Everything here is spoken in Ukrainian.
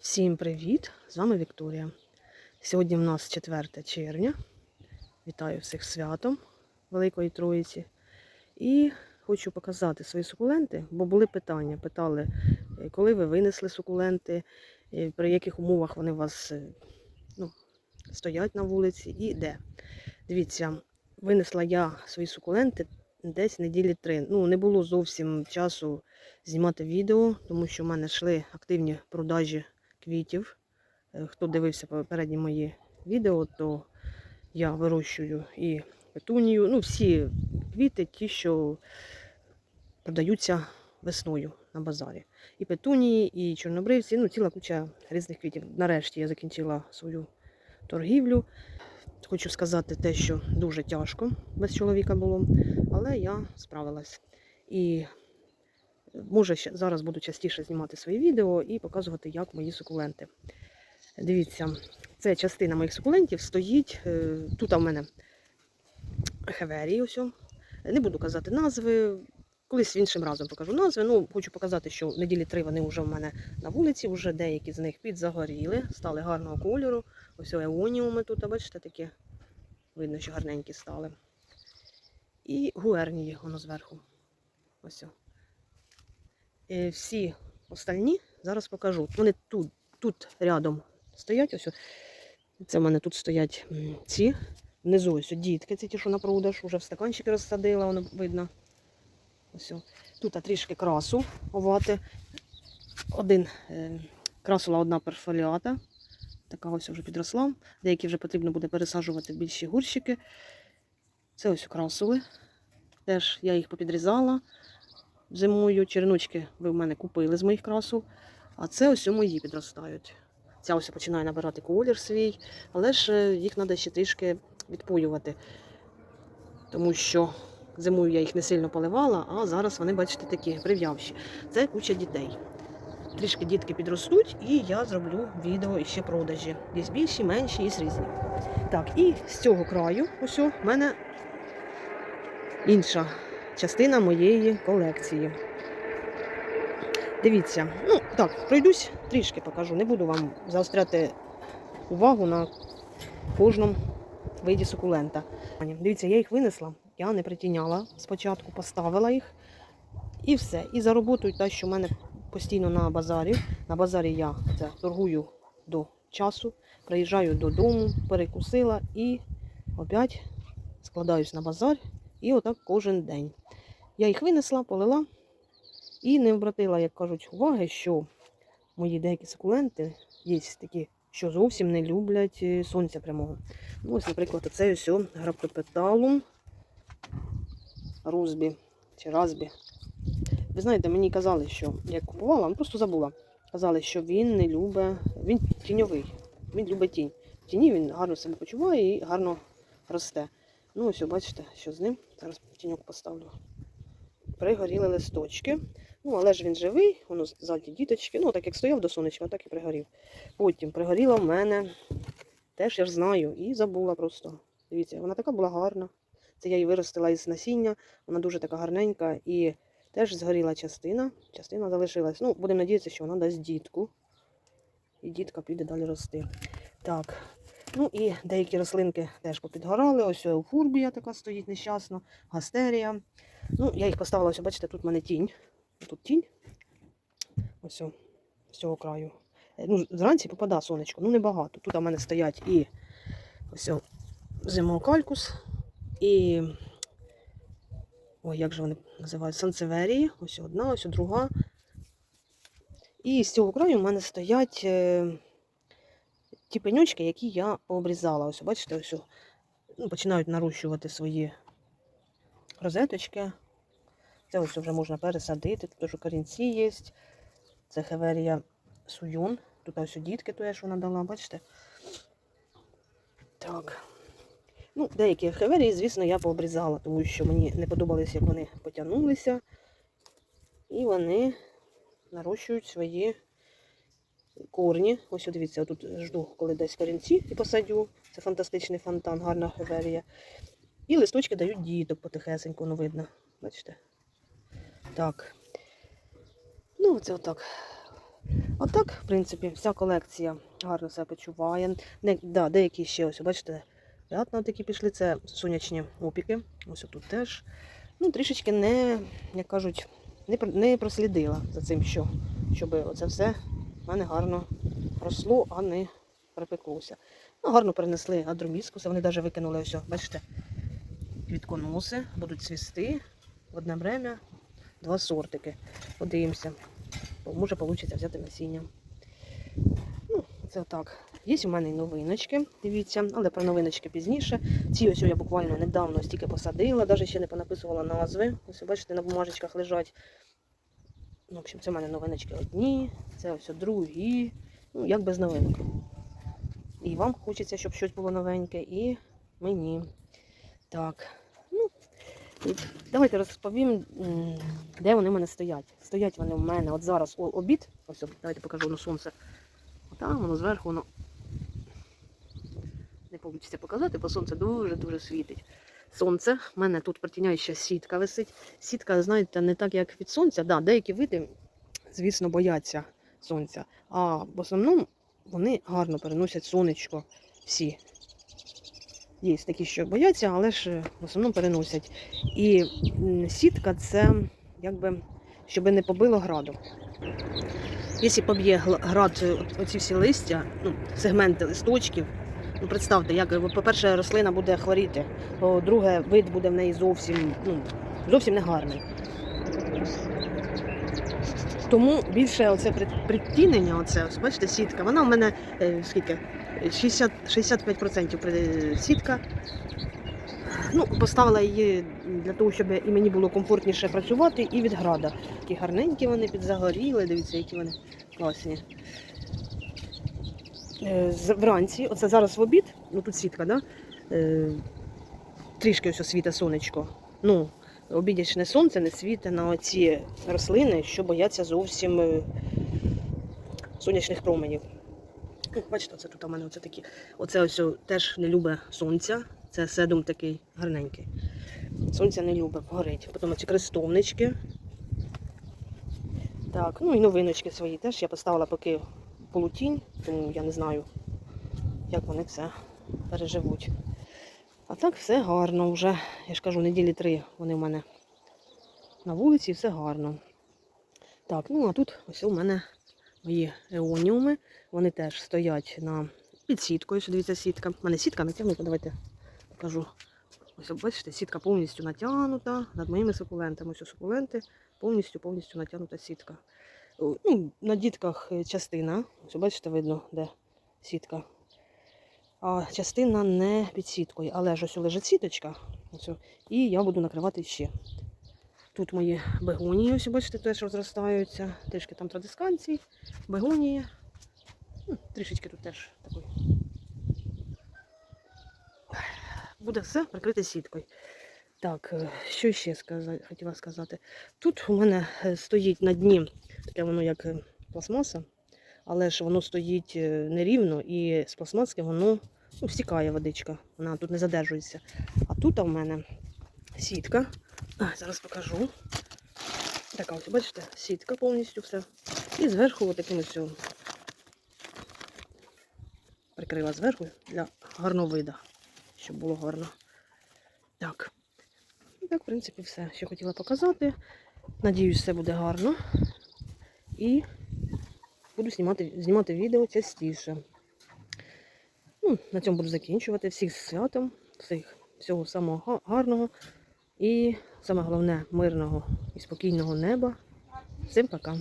Всім привіт! З вами Вікторія. Сьогодні в нас 4 червня. Вітаю всіх святом Великої Троїці. І хочу показати свої сукуленти, бо були питання. Питали, е, коли ви винесли сукуленти, е, при яких умовах вони у вас е, ну, стоять на вулиці і де. Дивіться, винесла я свої сукуленти десь неділі три. Ну, не було зовсім часу знімати відео, тому що в мене йшли активні продажі квітів. Е, Хто дивився попередні мої відео, то я вирощую і петунію. Ну, всі квіти, ті, що продаються весною на базарі. І петунії, і чорнобривці, ну, ціла куча різних квітів. Нарешті я закінчила свою торгівлю. Хочу сказати те, що дуже тяжко без чоловіка було, але я справилась. І може зараз буду частіше знімати свої відео і показувати, як мої сукуленти. Дивіться, це частина моїх сукулентів стоїть. е, Тут у мене хеверії. Ось. Не буду казати назви. Колись іншим разом покажу назви. Ну, хочу показати, що неділі три вони вже в мене на вулиці, вже деякі з них підзагоріли, стали гарного кольору. Ось еоніуми тут, бачите, такі. Видно, що гарненькі стали. І гуернії воно зверху. Ось. Е, Всі остальні зараз покажу. Вони тут, тут рядом стоять. Ось. Це в мене тут стоять ці. Внизу ось дітки, ці ті, що на продаж, вже в стаканчики розсадила, воно видно. Ось. Тут трішки красу овати. Один е, красула одна перфоліата. Така ось вже підросла. Деякі вже потрібно буде пересаджувати в більші горщики. Це ось красули. Теж я їх попідрізала зимою. Череночки ви в мене купили з моїх красул. А це ось мої підростають. Ця ось починає набирати колір свій, але ж е, їх треба ще трішки відпоювати. Тому що зимою я їх не сильно поливала, а зараз вони, бачите, такі прив'явші. Це куча дітей. Трішки дітки підростуть, і я зроблю відео і ще продажі. Є більші, менші, є різні. Так, і з цього краю, ось в мене інша частина моєї колекції. Дивіться, ну так, пройдусь, трішки покажу. Не буду вам заостряти увагу на кожному виді сукулента. Дивіться, я їх винесла, я не притіняла спочатку, поставила їх і все. І за роботою, те, що в мене постійно на базарі. На базарі я це торгую до часу, приїжджаю додому, перекусила і опять складаюсь на базар. І отак кожен день. Я їх винесла, полила і не обратила, як кажуть, уваги, що мої деякі сукуленти є такі, що зовсім не люблять е, сонця прямого. Ну, ось, наприклад, оцей ось граптопеталум розбі чи разбі. Ви знаєте, мені казали, що я купувала, ну, просто забула. Казали, що він не любить, він тіньовий, він любить тінь. В тіні він гарно себе почуває і гарно росте. Ну, ось, бачите, що з ним. Зараз тіньок поставлю. Пригоріли листочки. Ну, але ж він живий, воно ззаді діточки. Ну, так як стояв до сонечка, так і пригорів. Потім пригоріла в мене, теж я ж знаю, і забула просто. Дивіться, вона така була гарна. Це я її виростила із насіння, вона дуже така гарненька і теж згоріла частина, частина залишилась. Ну, будемо надіятися, що вона дасть дітку. І дітка піде далі рости. Так. Ну і деякі рослинки теж попідгорали. Ось фурбія така стоїть нещасно, гастерія. Ну, я їх поставила, ось, бачите, тут в мене тінь. Тут тінь. Ось з цього краю. Е, Ну, зранці попадає сонечко, ну небагато. Тут у мене стоять і ось о, зимокалькус, і. Ой, як же вони називають? Санцеверії. Ось одна, ось друга. І з цього краю в мене стоять е, ті пеньочки, які я пообрізала. Ось, бачите, ось ну, починають нарощувати свої розеточки. Це ось вже можна пересадити. Тут теж корінці є. Це хеверія суйон. Тут ось дітки, то що надала, бачите? Так. Ну, деякі хеверії, звісно, я пообрізала, тому що мені не подобалось, як вони потягнулися. І вони нарощують свої корні. Ось дивіться, тут жду, коли десь корінці і посадю. Це фантастичний фонтан, гарна хеверія. І листочки дають діток потихесенько, ну видно. Бачите? Так. Ну, це отак. А так, в принципі, вся колекція гарно себе почуває. Не, да, деякі ще ось, бачите, п'ятна такі пішли, це сонячні опіки. Ось тут теж. Ну, трішечки не, як кажуть, не, не прослідила за цим, що, щоб оце все в мене гарно росло, а не припеклося. Ну, гарно перенесли адроміскуси, вони навіть викинули ось, бачите, квітконоси, будуть цвісти в одне время два сортики. Подивимося. Може вийде взяти насіння. Ну, це так. Є у мене і новиночки, дивіться, але про новиночки пізніше. Ці ось я буквально недавно стільки посадила, навіть ще не понаписувала назви. Ось бачите, на бумажечках лежать. Ну, в общем, це в мене новиночки одні, це ось другі. Ну, як без новинок. І вам хочеться, щоб щось було новеньке, і мені. Так. Давайте розповім, де вони в мене стоять. Стоять вони в мене от зараз обід. Ось, давайте покажу воно сонце. Там воно зверху воно не вийде показати, бо сонце дуже-дуже світить. Сонце, в мене тут притіняюча сітка висить. Сітка, знаєте, не так, як від сонця. Да, деякі види, звісно, бояться сонця. А в основному вони гарно переносять сонечко всі. Є такі, що бояться, але ж в основному переносять. І сітка це якби, щоб не побило граду. Якщо поб'є град е, оці всі листя, ну, сегменти листочків, ну представте, як, е, по-перше, рослина буде хворіти, по-друге, вид буде в неї зовсім, ну, зовсім не. Тому більше оце притінення, оце, бачите, сітка, вона у мене е, скільки? 60, 65% сітка. Ну, поставила її для того, щоб і мені було комфортніше працювати, і від града. Такі гарненькі вони підзагоріли, дивіться, які вони класні. Е, Вранці, оце зараз в обід, ну тут сітка, да? Е, трішки ось світе сонечко. Ну, обідячне сонце не світе на оці рослини, що бояться зовсім е, сонячних променів. Ну, бачите, оце тут у мене оце такі. Оце ось теж не любить сонця. Це седум такий гарненький. Сонця не любить, горить. Потім ці крестовнички. Так, ну і новиночки свої теж я поставила поки полутінь, тому я не знаю, як вони це переживуть. А так все гарно вже. Я ж кажу, неділі три вони в мене на вулиці, все гарно. Так, ну а тут ось у мене мої еоніуми. Вони теж стоять на під сіткою. Що дивіться, сітка. У мене сітка натягнута, давайте покажу. Ось бачите, сітка повністю натягнута над моїми сукулентами. Ось сукуленти повністю повністю натягнута сітка. Ну, на дітках е, частина. Ось бачите, видно, де сітка. А частина не під сіткою, але ж ось лежить сіточка. Ось, і я буду накривати ще. Тут мої бегонії, ось бачите, теж розростаються. Трішки там традисканцій, бегонії. Трішечки тут теж такої. Буде все прикрите сіткою. Так, е, що ще сказати, хотіла сказати. Тут у мене е, стоїть на дні таке воно як е, пластмаса, але ж воно стоїть нерівно і з пластмаски воно ну, стікає водичка, вона тут не задержується. А тут у мене сітка. А, зараз покажу. Така ось, бачите, сітка повністю все. І зверху отаким ось прикрила зверху для гарного вида, щоб було гарно. Так. Так, в принципі, все, що хотіла показати. Надіюсь, все буде гарно. І буду знімати, знімати відео частіше. Ну, на цьому буду закінчувати. Всіх з святом, всіх, всього самого гарного. І саме головне мирного і спокійного неба. Всім пока!